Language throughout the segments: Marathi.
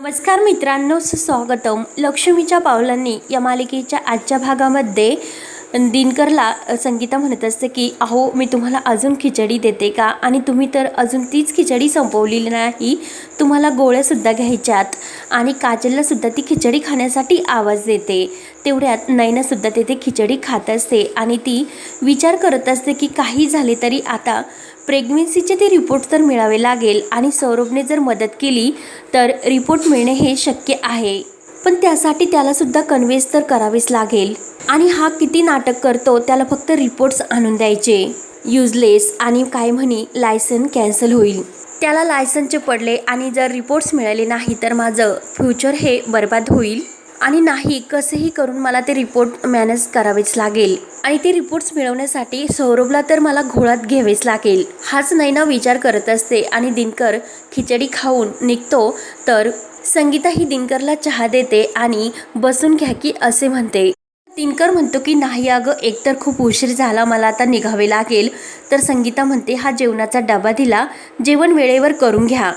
नमस्कार मित्रांनो सुस्वागतम. लक्ष्मीच्या पावलांनी या मालिकेच्या आजच्या भागामध्ये दिनकरला संगीता म्हणत असते की अहो मी तुम्हाला अजून खिचडी देते का? आणि तुम्ही तर अजून तीच खिचडी संपवलेली नाही. तुम्हाला गोळ्यासुद्धा घ्यायच्यात आणि काजललासुद्धा ती खिचडी खाण्यासाठी आवाज देते. तेवढ्यात नयनासुद्धा तेथे खिचडी खात असते आणि ती विचार करत असते की काही झाले तरी आता प्रेग्नेन्सीचे ते रिपोर्ट तर मिळावे लागेल आणि सौरभने जर मदत केली तर रिपोर्ट मिळणे हे शक्य आहे. पण त्यासाठी त्यालासुद्धा कन्व्हेन्स तर करावेच लागेल. आणि हा किती नाटक करतो त्याला फक्त रिपोर्ट्स आणून द्यायचे. युजलेस आणि काय म्हणी लायसन कॅन्सल होईल. त्याला लायसनचे पडले आणि जर रिपोर्ट्स मिळाले नाही तर माझं फ्युचर हे बर्बाद होईल. आणि नाही कसंही करून मला ते रिपोर्ट मॅनेज करावेच लागेल. आणि ते रिपोर्ट्स मिळवण्यासाठी सौरभला तर मला घोळात घ्यावेच लागेल. हाच नैना विचार करत असते आणि दिनकर खिचडी खाऊन निघतो. तर संगीता ही दिनकरला चहा देते आणि बसून घ्या की असे म्हणते. दिनकर म्हणतो की नाही अगं एकतर खूप उशीर झाला मला आता निघावे लागेल. तर संगीता म्हणते हा जेवणाचा डबा दिला. जेवण वेळेवर करून घ्या.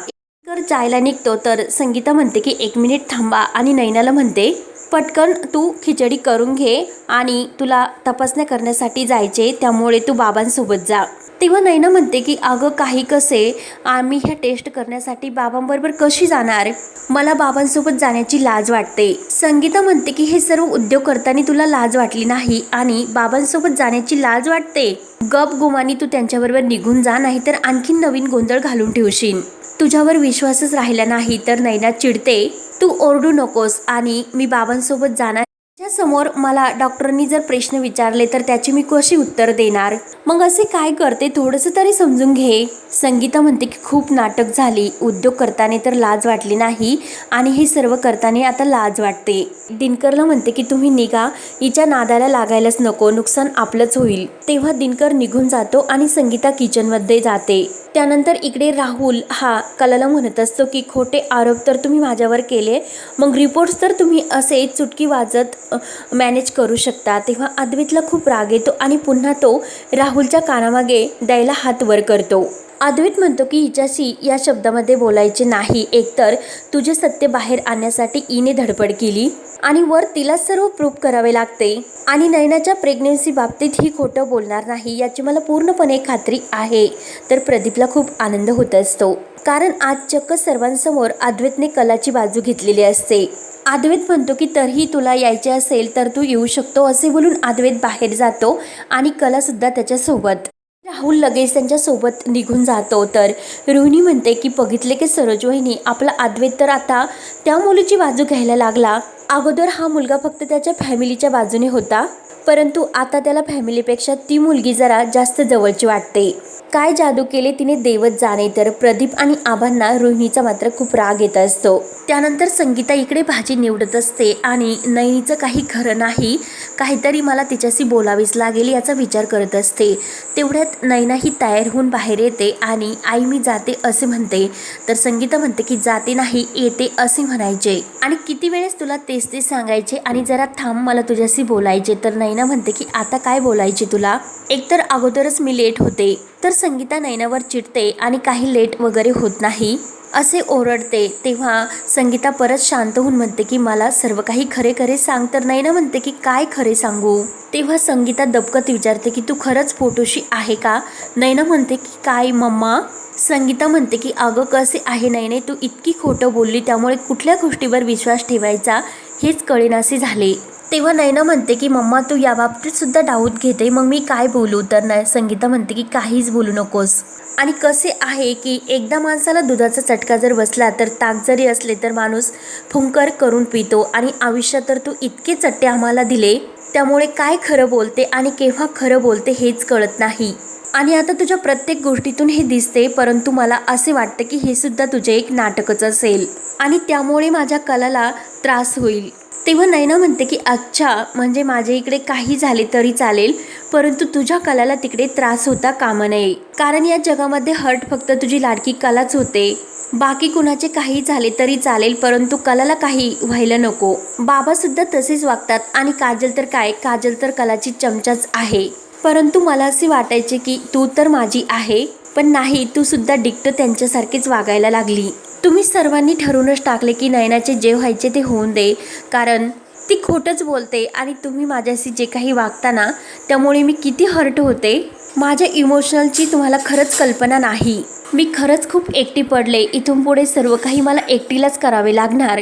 कर जायला निघतो तर संगीता म्हणते की एक मिनिट थांबा. आणि नैनाला म्हणते पटकन तू खिचडी करून घे आणि तुला तपासण्या करण्यासाठी जायचे त्यामुळे तू बाबांसोबत जा. तेव्हा नैना म्हणते की अगं काही कसे? आम्ही ह्या टेस्ट करण्यासाठी बाबांबरोबर कशी जाणार? मला बाबांसोबत जाण्याची लाज वाटते. संगीता म्हणते की हे सर्व उद्योग करताना तुला लाज वाटली नाही आणि बाबांसोबत जाण्याची लाज वाटते. गप गुमानी तू त्यांच्याबरोबर निघून जा नाही तर आणखीन नवीन गोंधळ घालून ठेवशील. तुझ्यावर विश्वासच राहिला नाही तर नैना चिडते तू ओरडू नकोस आणि मी बाबांसोबत जाणार. समोर मला डॉक्टरांनी जर प्रश्न विचारले तर त्याची मी कशी उत्तर देणार? मग असे काय करते थोडंसं तरी समजून घे. संगीता म्हणते की खूप नाटक झाली उद्योग करताना तर लाज वाटली नाही आणि हे सर्व करताना आता लाज वाटते. दिनकरला म्हणते की तुम्ही निघा हिच्या नादाला लागायलाच नको नुकसान आपलंच होईल. तेव्हा दिनकर निघून जातो आणि संगीता किचनमध्ये जाते. त्यानंतर इकडे राहुल हा कलाला म्हणत असतो की खोटे आरोप तर तुम्ही माझ्यावर केले मग रिपोर्ट्स तर तुम्ही असे चुटकी वाजत मॅनेज करू शकता. तेव्हा अद्वैतला खूप राग येतो आणि पुन्हा तो राहुलच्या कानामागे द्यायला हात वर करतो. अद्वैत म्हणतो की हिच्याशी या शब्दामध्ये बोलायचे नाही. एकतर तुझे सत्य बाहेर आणण्यासाठी ईने धडपड केली आणि वर तिला सर्व प्रूफ करावे लागते. आणि नयनाच्या प्रेग्नेन्सी बाबतीत ही खोटं बोलणार नाही याची मला पूर्णपणे खात्री आहे. तर प्रदीपला खूप आनंद होत असतो. कारण आज चक्क सर्वांसमोर अद्वैतने कलाची बाजू घेतलेली असते. अद्वैत म्हणतो की तरीही तुला यायचे असेल तर तू येऊ शकतो असे बोलून अद्वैत बाहेर जातो आणि कलासुद्धा त्याच्यासोबत. राहुल लगेच त्यांच्यासोबत निघून जातो. तर रोहिणी म्हणते की बघितले की सरोज वहिनी आपला अद्वैत तर आता त्या मुलीची बाजू घ्यायला लागला. अगोदर हा मुलगा फक्त त्याच्या फॅमिलीच्या बाजूने होता परंतु आता त्याला फॅमिलीपेक्षा ती मुलगी जरा जास्त जवळची वाटते. काय जादू केले तिने देवत जाणे तर प्रदीप आणि आभांना रोहिणीचा मात्र खूप राग येत असतो. त्यानंतर संगीता इकडे भाजी निवडत असते आणि नयनीचं काही खरं नाही काहीतरी मला तिच्याशी बोलावीच लागेल याचा विचार करत असते. तेवढ्यात नैना ही तयार होऊन बाहेर येते आणि आई मी जाते असे म्हणते. तर संगीता म्हणते की जाते नाही येते असे म्हणायचे. आणि किती वेळेस तुला तेच ते सांगायचे आणि जरा थांब मला तुझ्याशी बोलायचे. तर नैना म्हणते की आता काय बोलायचे तुला? एकतर अगोदरच मी लेट होते तर संगीता नैनावर चिडते आणि काही लेट वगैरे होत नाही. असे ओरडते तेव्हा संगीता परत शांत होऊन म्हणते की मला सर्व काही खरे खरे सांग तर नैना म्हणते की काय खरे सांगू? तेव्हा संगीता दबकत विचारते की तू खरंच फोटोशी आहे का? नैना म्हणते की काय मम्मा? संगीता म्हणते की अगं कसे आहे नाही तू इतकी खोटं बोलली त्यामुळे कुठल्या गोष्टीवर विश्वास ठेवायचा? हेच कळेनासे झाले. तेव्हा नैना म्हणते की मम्मा तू याबाबतीत सुद्धा डाऊट घेते. मग मी काय बोलू? तर न संगीता म्हणते की काहीच बोलू नकोस. आणि कसे आहे की एकदा माणसाला दुधाचा चटका जर बसला तर ताक जरी असले तर माणूस फुंकर करून पितो. आणि आयुष्यात तर तू इतके चट्टे आम्हाला दिले त्यामुळे काय खरं बोलते आणि केव्हा खरं बोलते हेच कळत नाही. आणि आता तुझ्या प्रत्येक गोष्टीतून हे दिसते परंतु मला असे वाटतं की हे सुद्धा तुझे एक नाटकच असेल. आणि त्यामुळे माझ्या कलाला त्रास होईल. तेव्हा नैना म्हणते की अच्छा म्हणजे माझ्या इकडे काही झाले तरी चालेल परंतु तुझ्या कलाला तिकडे त्रास होता कामा नये. कारण या जगामध्ये हर्ट फक्त तुझी लाडकी कलाच होते. बाकी कुणाचे काही झाले तरी चालेल परंतु कलाला काही व्हायला नको. बाबासुद्धा तसेच वागतात आणि काजल तर काय? काजल तर कलाची चमचाच आहे. परंतु मला असे वाटायचे की तू तर माझी आहे पण नाही तू सुद्धा डिक्ट त्यांच्यासारखीच वागायला लागली. तुम्ही सर्वांनी ठरूनच टाकले की नयनाचे जे व्हायचे ते होऊन दे कारण ती खोटंच बोलते आणि तुम्ही माझ्याशी जे काही वागता ना त्यामुळे मी किती हर्ट होते. माझ्या इमोशनलची तुम्हाला खरंच कल्पना नाही. मी खरंच खूप एकटी पडले इथून पुढे सर्व काही मला एकटीलाच करावे लागणार.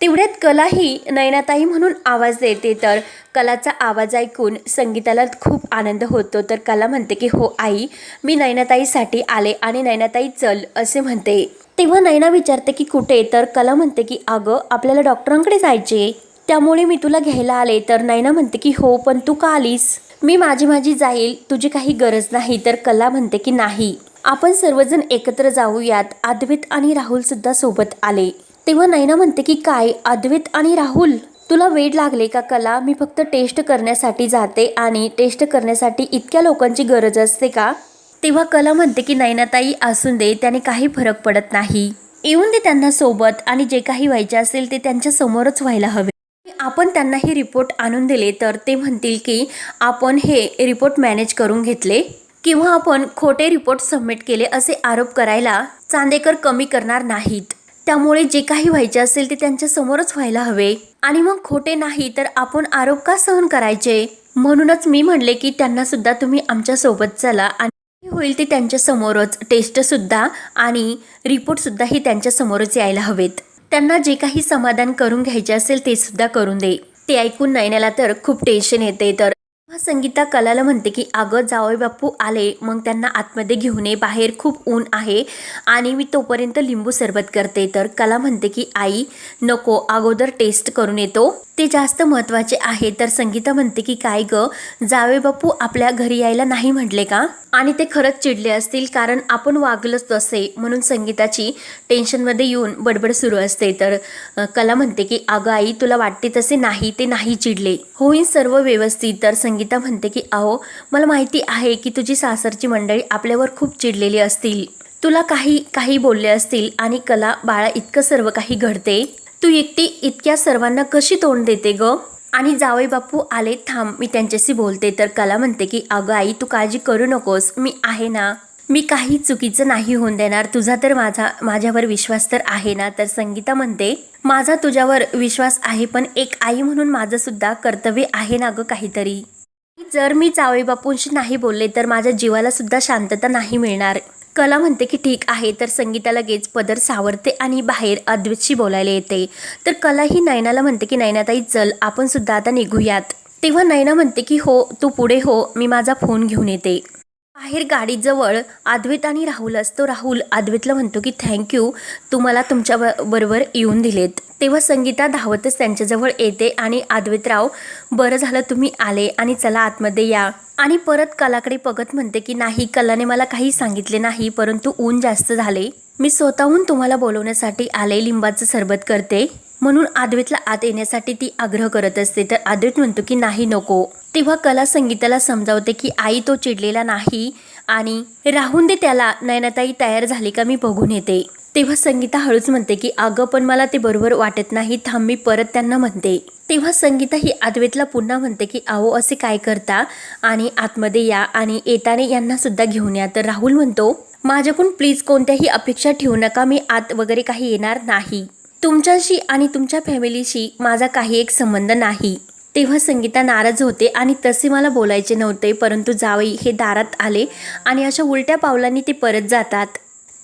तेवढ्यात कलाही नयनाताई म्हणून आवाज देते. तर कलाचा आवाज ऐकून संगीताला खूप आनंद होतो. तर कला म्हणते की हो आई मी नयनाताईसाठी आले आणि नयनाताई चल असे म्हणते. तेव्हा नयना विचारते की कुठे? तर कला म्हणते की अगं आपल्याला डॉक्टरांकडे जायचे त्यामुळे मी तुला घ्यायला आले. तर नयना म्हणते की हो पण तू का आलीस? मी माझी माझी जाईल तुझी काही गरज नाही. तर कला म्हणते की नाही आपण सर्वजण एकत्र जाऊयात. अद्वैत आणि राहुलसुद्धा सोबत आले. तेव्हा नैना म्हणते की काय अद्वैत आणि राहुल तुला वेड लागले का कला? मी फक्त टेस्ट करण्यासाठी जाते आणि टेस्ट करण्यासाठी इतक्या लोकांची गरज असते का? तेव्हा कला म्हणते की नैनाताई असून दे त्याने काही फरक पडत नाही. येऊन दे त्यांना सोबत आणि जे काही व्हायचे असेल ते त्यांच्या समोरच व्हायला हवे. आपण त्यांना हे रिपोर्ट आणून दिले तर ते म्हणतील की आपण हे रिपोर्ट मॅनेज करून घेतले. किंवा आपण खोटे रिपोर्ट सबमिट केले असे आरोप करायला चांदेकर कमी करणार नाहीत. त्यामुळे जे काही व्हायचे असेल ते त्यांच्या समोरच व्हायला हवे. आणि मग खोटे नाही तर आपण आरोप का सहन करायचे? म्हणूनच मी म्हणले की त्यांना सुद्धा तुम्ही आमच्यासोबत चला आणि होईल ते त्यांच्या समोरच टेस्ट सुद्धा आणि रिपोर्ट सुद्धा हे त्यांच्या समोरच यायला हवेत. त्यांना जे काही समाधान करून घ्यायचे असेल ते सुद्धा करून दे. ते ऐकून नयनाला तर खूप टेन्शन येते तर संगीता कलाला म्हणते की अगं जावई बापू आले मग त्यांना आतमध्ये घेऊन ये बाहेर खूप ऊन आहे आणि मी तोपर्यंत लिंबू सरबत करते. तर कला म्हणते की आई नको अगोदर टेस्ट करून येतो. ते जास्त महत्त्वाचे आहे. तर संगीता म्हणते की काय ग जावे बापू आपल्या घरी यायला नाही म्हटले का? आणि ते खरंच चिडले असतील कारण आपण वागलोच तसे. म्हणून संगीताची टेन्शनमध्ये येऊन बडबड सुरू असते. तर कला म्हणते की अगं आई तुला वाटते तसे नाही ते नाही चिडले. होईन सर्व व्यवस्थित. तर संगीता म्हणते की अहो मला माहिती आहे की तुझी सासरची मंडळी आपल्यावर खूप चिडलेली असतील. तुला काही काही बोलले असतील आणि कला बाळा इतकं सर्व काही घडते. तू एकटी इतक्या सर्वांना कशी तोंड देते ग? आणि जावई बापू आले थांब मी त्यांच्याशी बोलते. तर कला म्हणते की अगं आई तू काळजी करू नकोस. मी आहे ना. मी काही चुकीचं नाही होऊन देणार. तुझा तर माझा माझ्यावर विश्वास तर आहे ना. तर संगीता म्हणते माझा तुझ्यावर विश्वास आहे पण एक आई म्हणून माझं सुद्धा कर्तव्य आहे ना गं काहीतरी. जर मी जावई बापूंशी नाही बोलले तर माझ्या जीवाला सुद्धा शांतता नाही मिळणार. कला म्हणते की ठीक आहे तर संगीता लगेच पदर सावरते आणि बाहेर अद्वैतशी बोलायला येते. तर कला ही नयनाला म्हणते की नयनाताई चल आपण सुद्धा आता निघूयात. तेव्हा नयना म्हणते की हो तू पुढे हो मी माझा फोन घेऊन येते. बाहेर गाडीजवळ अद्वैत आणि राहुल असतो राहुल आद्वितला म्हणतो की थँक्यू तुम्हाला तुमच्या ब- बरोबर येऊन दिलेत. तेव्हा संगीता धावतच त्यांच्याजवळ येते आणि आद्वितराव बरं झालं तुम्ही आले आणि चला आतमध्ये या. आणि परत कलाकडे बघत म्हणते की नाही कलाने मला काही सांगितले नाही परंतु ऊन जास्त झाले. मी स्वतःहून तुम्हाला बोलवण्यासाठी आले लिंबाचं सरबत करते. म्हणून आद्वेतला आत येण्यासाठी ती आग्रह करत असते. तर अद्वैत म्हणतो की नाही नको. तेव्हा कला संगीताला समजावते की आई तो चिडलेला नाही आणि राहून दे त्याला. नयनाताई तयार झाली का मी बघून येते. तेव्हा संगीता हळूच म्हणते की अगं पण मला ते बरोबर वाटत नाही. थांब मी परत त्यांना म्हणते. तेव्हा संगीता ही अद्वैतला पुन्हा म्हणते की अहो असे काय करता? आणि आतमध्ये या आणि येताने यांना सुद्धा घेऊन या. तर राहुल म्हणतो माझ्याकडून प्लीज कोणत्याही अपेक्षा ठेवू नका. मी आत वगैरे काही येणार नाही. तुमच्याशी आणि तुमच्या फॅमिलीशी माझा काही एक संबंध नाही. तेव्हा संगीता नाराज होते आणि तसे मला बोलायचे नव्हते परंतु जावई हे दारात आले आणि अशा उलट्या पावलांनी ते परत जातात.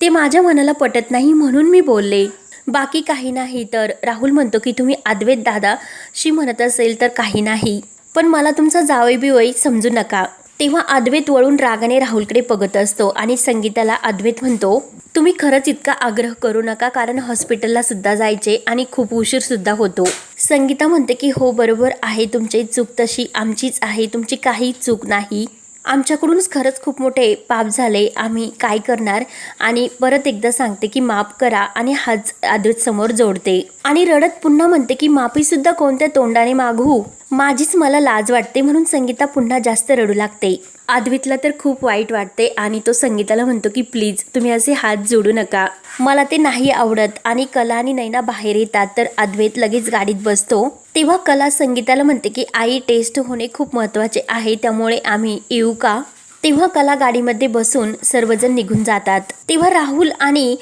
ते माझ्या मनाला पटत नाही म्हणून मी बोलले बाकी काही नाही तर. राहुल म्हणतो की तुम्ही अद्वैत दादाशी म्हणत असेल तर काही नाही. पण मला तुमचा जावई बिवई समजू नका. तेव्हा अद्वैत वळून रागाने राहुलकडे बघत असतो आणि संगीताला अद्वैत म्हणतो तुम्ही खरंच इतका आग्रह करू नका कारण हॉस्पिटलला सुद्धा जायचे आणि खूप उशीर सुद्धा होतो. संगीता म्हणते की हो बरोबर आहे तुमची चूक तशी आमचीच आहे तुमची काही चूक नाही. आमच्याकडूनच खरंच खूप मोठे पाप झाले आम्ही काय करणार? आणि परत एकदा सांगते की माफ करा आणि हाच अद्वैत समोर जोडते. आणि रडत पुन्हा म्हणते की माफीसुद्धा कोणत्या तोंडाने मागू? माझीच मला लाज वाटते म्हणून संगीता पुन्हा जास्त रडू लागते. आदवीतला तर खूप वाईट वाटते आणि तो संगीताला म्हणतो की प्लीज तुम्ही असे हात जोडू नका. मला ते नाही आवडत आणि कला आणि नैना बाहेर येतात तर अद्वैत लगेच गाडीत बसतो. तेव्हा कला संगीताला म्हणते की आई टेस्ट होणे खूप महत्त्वाचे आहे त्यामुळे आम्ही येऊ का? तेव्हा कला गाडीमध्ये बसून सर्वजण निघून जातात. तेव्हा राहुल आणि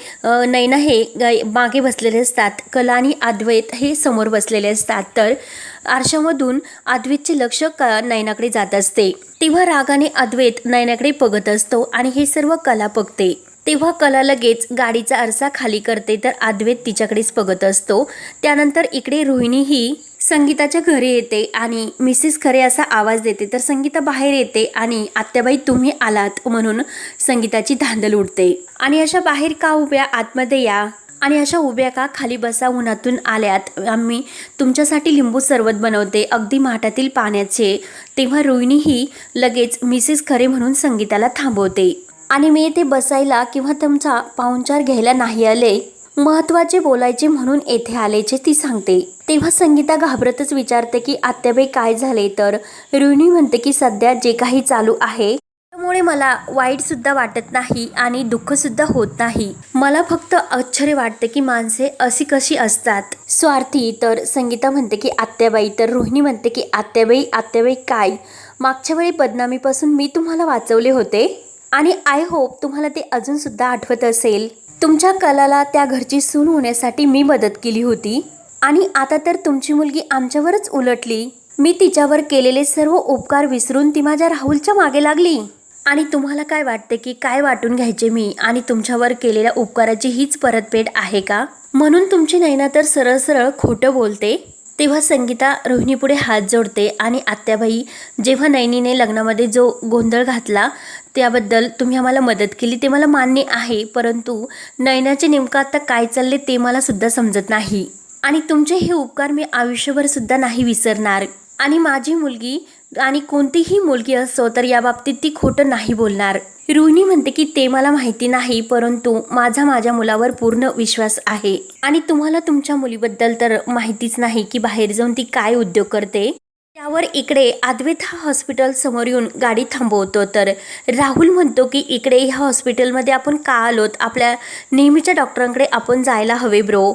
नैना हे मागे बसलेले असतात. कला आणि अद्वैत हे समोर बसलेले असतात. तर आरशामधून अद्वैतचे लक्ष क नैनाकडे जात असते. तेव्हा रागाने अद्वैत नैनाकडे बघत असतो आणि हे सर्व कला बघते. तेव्हा कला लगेच गाडीचा आरसा खाली करते तर अद्वैत तिच्याकडेच बघत असतो. त्यानंतर इकडे रोहिणी ही संगीताच्या घरी येते आणि मिसेस खरे असा आवाज देते तर संगीता बाहेर येते आणि आत्याबाई तुम्ही आलात म्हणून संगीताची धांदल उडते. आणि अशा बाहेर का उभ्या? आतमध्ये या. आणि अशा उभ्या का? खाली बसा उन्हातून आल्यात. आम्ही तुमच्यासाठी लिंबू सरबत बनवते. अगदी माठातील पाण्याचे. तेव्हा रोहिणी ही लगेच मिसेस खरे म्हणून संगीताला थांबवते. आणि मी येथे बसायला किंवा तुमचा पाहुणचार घ्यायला नाही आले महत्त्वाचे बोलायचे म्हणून येथे आल्याचे ती सांगते. तेव्हा संगीता घाबरतच विचारते की आत्याबाई काय झाले? तर रोहिणी म्हणते की सध्या जे काही चालू आहे त्यामुळे मला वाईट सुद्धा वाटत नाही आणि दुःख सुद्धा होत नाही. मला फक्त आश्चर्य वाटते की माणसे अशी कशी असतात? स्वार्थी तर संगीता म्हणते की आत्याबाई. तर रोहिणी म्हणते की आत्याबाई आत्याबाई काय? मागच्या वेळी बदनामीपासून मी तुम्हाला वाचवले होते? आणि आय होप तुम्हाला ते अजून सुद्धा आठवत असेल. तुमच्या कलाला त्या घरची सून होण्यासाठी मी मदत केली होती. आणि आता तर तुमची मुलगी आमच्यावरच उलटली. मी तिच्यावर केलेले सर्व उपकार विसरून ती माझ्या राहुलच्या मागे लागली. आणि तुम्हाला काय वाटते की काय वाटून घ्यायचे मी आणि तुमच्यावर केलेल्या उपकाराची हीच परतफेड आहे का? म्हणून तुमची नैना तर सरळ सरळ खोटं बोलते. तेव्हा संगीता रोहिणीपुढे हात जोडते आणि आत्याबाई जेव्हा नैनीने लग्नामध्ये जो गोंधळ घातला त्याबद्दल तुम्ही आम्हाला मदत केली ते मला मान्य आहे परंतु नैनाचे नेमकं आता काय चालले ते मला सुद्धा समजत नाही. आणि तुमचे हे उपकार मी आयुष्यभर सुद्धा नाही विसरणार. आणि माझी मुलगी आणि कोणतीही मुलगी असो तर या बाबतीत ती खोटं नाही बोलणार. रोहिणी म्हणते की ते मला माहिती नाही परंतु माझा माझ्या मुलावर पूर्ण विश्वास आहे. आणि तुम्हाला तुमच्या मुलीबद्दल तर माहितीच नाही की बाहेर जाऊन ती काय उद्योग करते. त्यावर इकडे अद्वैत हा हॉस्पिटल समोर येऊन गाडी थांबवतो. तर राहुल म्हणतो की इकडे ह्या हॉस्पिटलमध्ये आपण का आलोत? आपल्या नेहमीच्या डॉक्टरांकडे आपण जायला हवे ब्रो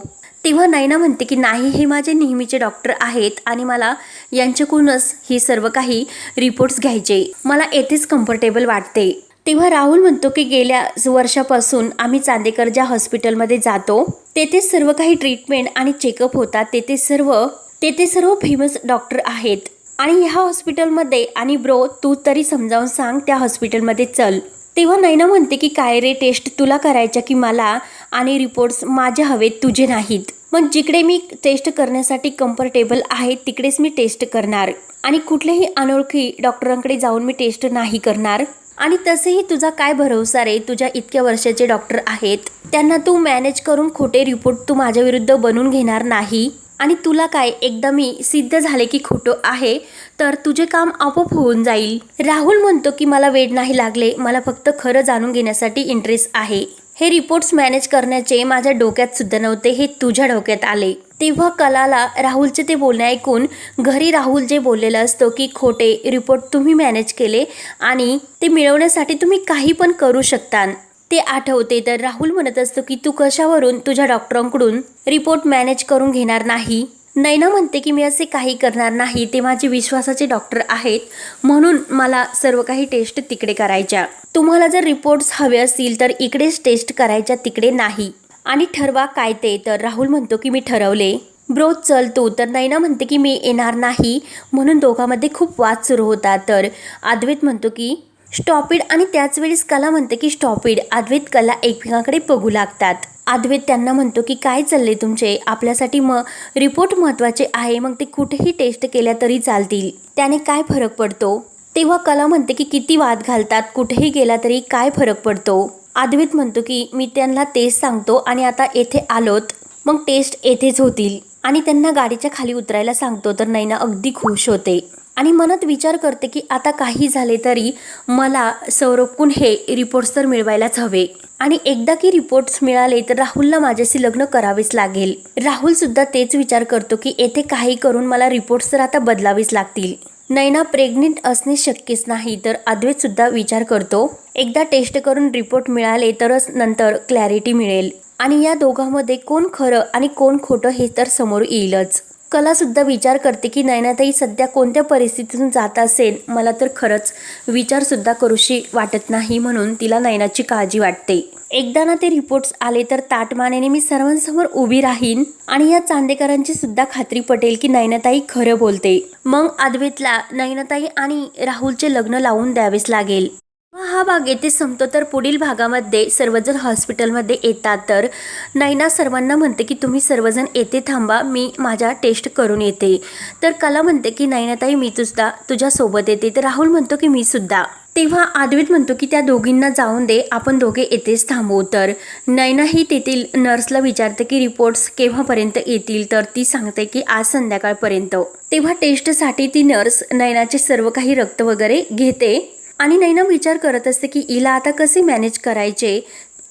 तेव्हा नैना म्हणते की नाही हे माझे नेहमीचे डॉक्टर आहेत आणि मला यांच्याकडूनच हे सर्व काही रिपोर्ट्स घ्यायचे. मला येथेच कम्फर्टेबल वाटते. तेव्हा राहुल म्हणतो की गेल्या वर्षापासून आम्ही चांदेकर ज्या हॉस्पिटलमध्ये जातो तेथे सर्व काही ट्रीटमेंट आणि चेकअप होतात तेथे सर्व तेथे सर्व फेमस डॉक्टर आहेत. आणि ह्या हॉस्पिटलमध्ये आणि ब्रो तू तरी समजावून सांग त्या हॉस्पिटलमध्ये चल. तेव्हा नैना म्हणते की काय रे टेस्ट तुला करायच्या की मला? आणि रिपोर्ट्स माझे हवेत तुझे नाहीत. मग जिकडे मी टेस्ट करण्यासाठी कम्फर्टेबल आहे तिकडेच मी टेस्ट करणार. आणि कुठल्याही अनोळखी डॉक्टरांकडे जाऊन मी टेस्ट नाही करणार. आणि तसेही तुझा काय भरोसा रे? तुझ्या इतक्या वर्षाचे डॉक्टर आहेत. त्यांना तू मॅनेज करून खोटे रिपोर्ट तू माझ्या विरुद्ध बनवून घेणार नाही. आणि तुला काय? एकदा मी सिद्ध झाले की खोटं आहे तर तुझे काम आपोआप होऊन जाईल. राहुल म्हणतो की मला वेड नाही लागले. मला फक्त खरं जाणून घेण्यासाठी इंटरेस्ट आहे. हे रिपोर्ट्स मॅनेज करण्याचे माझ्या डोक्यात सुद्धा नव्हते हे तुझ्या डोक्यात आले. तेव्हा कलाला राहुलचे ते बोलणे ऐकून घरी राहुल जे बोललेलं असतो की खोटे रिपोर्ट तुम्ही मॅनेज केले आणि ते मिळवण्यासाठी तुम्ही काही पण करू शकता ते आठवते. तर राहुल म्हणत असतो की तू कशावरून तुझ्या डॉक्टरांकडून रिपोर्ट मॅनेज करून घेणार नाही? नैना म्हणते की मी असे काही करणार नाही ते माझे विश्वासाचे डॉक्टर आहेत म्हणून मला सर्व काही टेस्ट तिकडे करायच्या. तुम्हाला जर रिपोर्ट्स हवे असतील तर इकडेच टेस्ट करायच्या तिकडे नाही. आणि ठरवा काय ते. तर राहुल म्हणतो की मी ठरवले. ब्रो चल तू. तर नैना म्हणते की मी येणार नाही म्हणून दोघांमध्ये खूप वाद सुरू होता तर अद्वैत म्हणतो की स्टॉपिड आणि त्याच वेळेस कला म्हणते की स्टॉपिड. अद्वैत कला एकमेकांकडे बघू लागतात. अद्वैत त्यांना म्हणतो की काय चालले तुमचे? आपल्यासाठी म रिपोर्ट महत्त्वाचे आहे. मग ते कुठेही टेस्ट केल्या तरी चालतील. त्याने काय फरक पडतो? तेव्हा कला म्हणते की किती वाद घालतात? कुठेही गेला तरी काय फरक पडतो? अद्वैत म्हणतो की मी त्यांना तेच सांगतो आणि आता येथे आलोत. मग टेस्ट येथेच होतील. आणि त्यांना गाडीच्या खाली उतरायला सांगतो तर नैना अगदी खुश होते. आणि मनात विचार करते की आता काही झाले तरी मला सौरभकून हे रिपोर्ट्स तर मिळवायलाच हवे. आणि एकदा की रिपोर्ट्स मिळाले तर राहुलला माझ्याशी लग्न करावेच लागेल. राहुल सुद्धा तेच विचार करतो की येथे काही करून मला रिपोर्ट्स तर आता बदलावेच लागतील. नैना प्रेग्नेंट असणे शक्यच नाही तर अद्वैत सुद्धा विचार करतो. एकदा टेस्ट करून रिपोर्ट मिळाले तरच नंतर क्लॅरिटी मिळेल. आणि या दोघांमध्ये कोण खरं आणि कोण खोटं हे तर समोर येईलच. कलासुद्धा विचार करते की नयनाताई सध्या कोणत्या परिस्थितीतून जात असेल? मला तर खरंच विचारसुद्धा करूशी वाटत नाही म्हणून तिला नयनाची काळजी वाटते. एकदा ना ते रिपोर्ट्स आले तर ताटमानेने मी सर्वांसमोर उभी राहीन आणि या चांदेकरांची सुद्धा खात्री पटेल की नयनाताई खरं बोलते. मग अद्वेतला नयनाताई आणि राहुलचे लग्न लावून द्यावेच लागेल. हा भाग येथे संपतो तर पुढील भागामध्ये सर्वजण हॉस्पिटलमध्ये येतात. तर नैना सर्वांना म्हणते की तुम्ही सर्वजण येथे थांबा मी माझ्या टेस्ट करून येते. तर कला म्हणते की नैनाताई मी तुझा तुझ्यासोबत येते. तर राहुल म्हणतो की मी सुद्धा. तेव्हा आद्वित म्हणतो की त्या दोघींना जाऊन दे आपण दोघे येथेच थांबवू तर नैनाही तेथील नर्सला विचारते की रिपोर्ट्स केव्हापर्यंत येतील? तर ती सांगते की आज संध्याकाळपर्यंत. तेव्हा टेस्टसाठी ती नर्स नैनाचे सर्व काही रक्त वगैरे घेते. आणि नैना विचार करत असते की हिला आता कसे मॅनेज करायचे?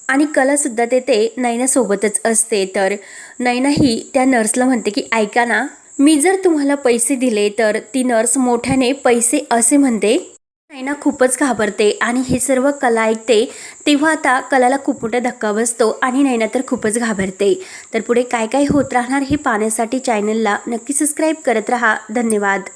आणि कलासुद्धा तेथे नैनासोबतच असते. तर नैना ही त्या नर्सला म्हणते की ऐका ना मी जर तुम्हाला पैसे दिले तर ती नर्स मोठ्याने पैसे असे म्हणते. नैना खूपच घाबरते आणि हे सर्व कला ऐकते. तेव्हा आता कलाला खूप मोठा धक्का बसतो आणि नैना तर खूपच घाबरते. तर पुढे काय काय होत राहणार हे पाहण्यासाठी चॅनलला नक्की सबस्क्राईब करत राहा. धन्यवाद.